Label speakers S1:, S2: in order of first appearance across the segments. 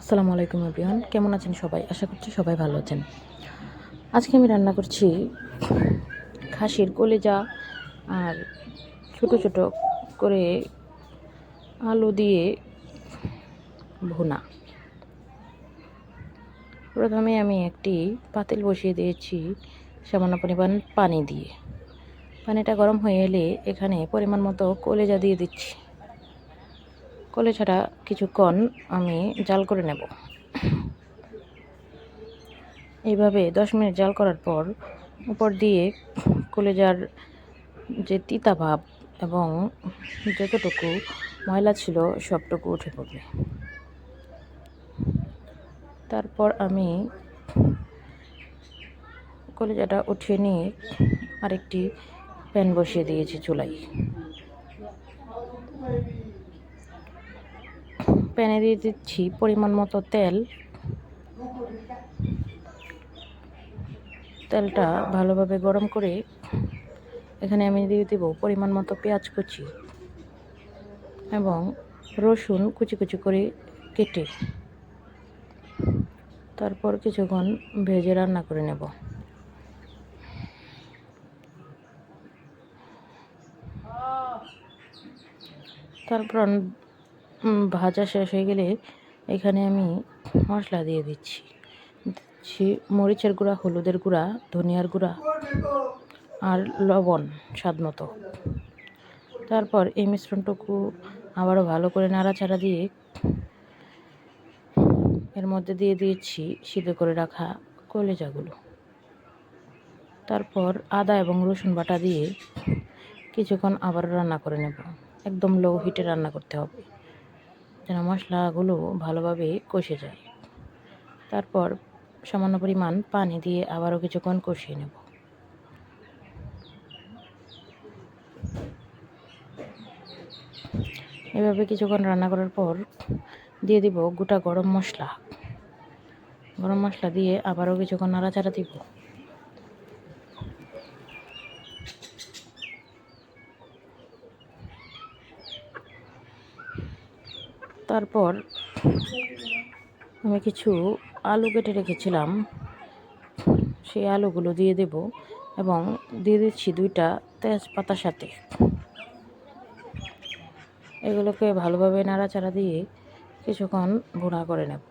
S1: আসসালামু আলাইকুম এভরিওয়ান। কেমন আছেন সবাই? আশা করছি সবাই ভালো আছেন। আজকে আমি রান্না করছি খাসির কলেজা আর ছোট ছোট করে আলু দিয়ে ভুনা। প্রথমে আমি একটি পাতিল বসিয়ে দিয়েছি সামান্য পরিমাণ পানি দিয়ে। পানিটা গরম হয়ে এলে এখানে পরিমাণ মতো কলেজা দিয়ে দিচ্ছি। কলেজাটা কিছুক্ষণ আমি জাল করে নেব। এইভাবে দশ মিনিট জাল করার পর উপর দিয়ে কলেজার যে তিতা ভাব এবং যতটুকু ময়লা ছিল সবটুকু উঠে পড়বে। তারপর আমি কলেজাটা উঠিয়ে নিয়ে আরেকটি প্যান বসিয়ে দিয়েছি চুলায়। প্যানে দিয়ে দিচ্ছি পরিমাণ মতো তেল। তেলটা ভালোভাবে গরম করে এখানে আমি দিয়ে দেবো পরিমাণ মতো পেঁয়াজ কুচি এবং রসুন কুচি কুচি করে কেটে তারপর কিছুক্ষণ ভেজে রান্না করে নেব। তারপর ভাজা শেষ হয়ে গেলে এখানে আমি মশলা দিয়ে দিচ্ছি। দিচ্ছি মরিচের গুঁড়া, হলুদের গুঁড়া, ধনিয়ার গুঁড়া আর লবণ স্বাদ মতো। তারপর এই মিশ্রণটুকু আবারও ভালো করে নাড়াচাড়া দিয়ে এর মধ্যে দিয়ে দিয়েছি সিদ্ধ করে রাখা কলেজাগুলো। তারপর আদা এবং রসুন বাটা দিয়ে কিছুক্ষণ আবার রান্না করে নেব। একদম লো হিটে রান্না করতে হবে। যেন মশলাগুলো ভালোভাবে কষে যায়। তারপর সামান্য পরিমাণ পানি দিয়ে আবারও কিছুক্ষণ কষিয়ে নেব। এভাবে কিছুক্ষণ রান্না করার পর দিয়ে দিব গোটা গরম মশলা। গরম মশলা দিয়ে আবারও কিছুক্ষণ নাড়াচাড়া দিব। তারপর আমি কিছু আলু কেটে রেখেছিলাম। সেই আলুগুলো দিয়ে দেব এবং দিয়ে দিচ্ছি দুইটা তেজপাতার সাথে। এগুলোকে ভালোভাবে নাড়াচাড়া দিয়ে কিছুক্ষণ ভোড়া করে নেব।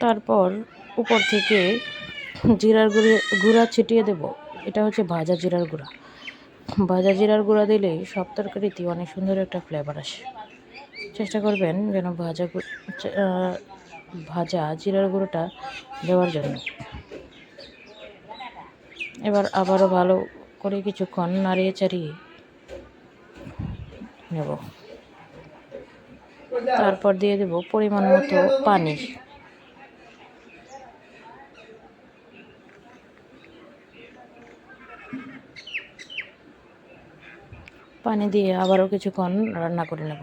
S1: তারপর উপর থেকে জিরার গুঁড়ি, গুঁড়া ছিটিয়ে দেব। এটা হচ্ছে ভাজা জিরার গুঁড়া। ভাজা জিরার গুঁড়া দিলে সব তরকারিতে অনেক সুন্দর একটা ফ্লেভার আসে। চেষ্টা করবেন যেন ভাজা ভাজা জিরার গুঁড়োটা দেওয়ার জন্য। এবার আবারও ভালো করে কিছুক্ষণ নাড়িয়ে চাড়িয়ে নেব। তারপর দিয়ে দেব পরিমাণ মতো পানি। পানি দিয়ে আবারও কিছুক্ষণ রান্না করে নেব।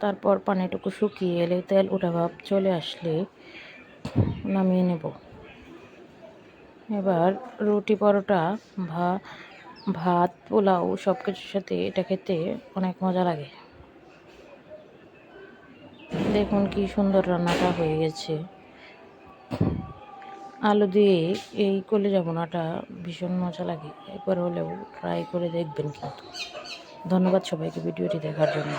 S1: তারপর পানিটুকু শুকিয়ে এলে তেল ওঠা ভাব চলে আসলে নামিয়ে নেব। এবার রুটি পরোটা, ভা, ভাত, পোলাও সব কিছুর সাথে এটা খেতে অনেক মজা লাগে। দেখুন কি সুন্দর রান্নাটা হয়ে গেছে। আলু দিয়ে এই কলেজা বোনাটা ভীষণ মজা লাগে। একবার হলেও ট্রাই করে দেখবেন কিন্তু। ধন্যবাদ সবাইকে ভিডিওটি দেখার জন্য।